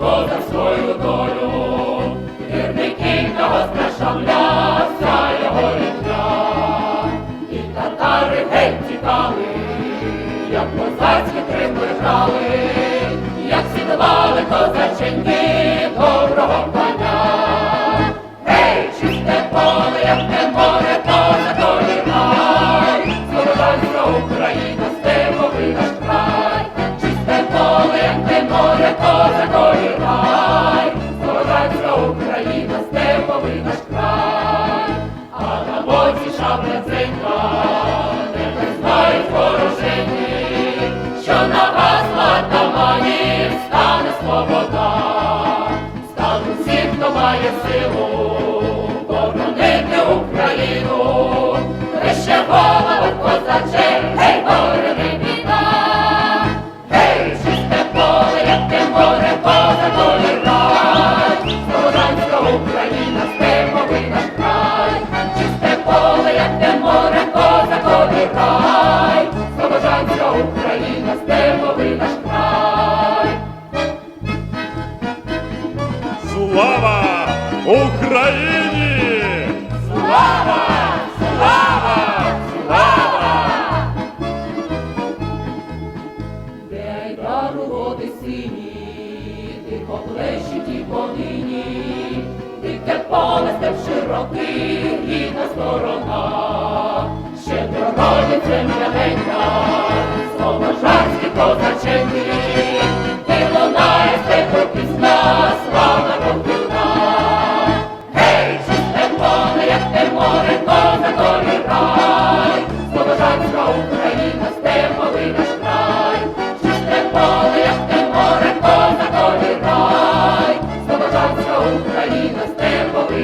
козацькою долю, вірників та госпрашавля, вся його рідня, і татари геть тікали, як козацькі три грали. Україна, степовий наш край, а на боці шабля дзенька, не знають ворожені, що на вас таманів стане свобода, стануть всі, хто має силу, боронити Україну, Україна, степовий наш край, чисте поле, як те море, поза долі рай, Слободанська Україна, степовий наш край. Слава Україні! Слава! Слава! Слава! Де айдару води сині, тихо плещуть і поле широких, рідна сторона, ще не земля.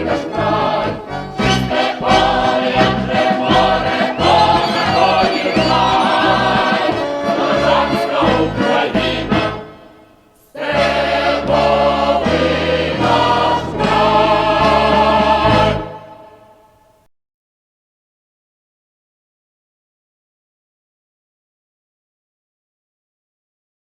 Thank.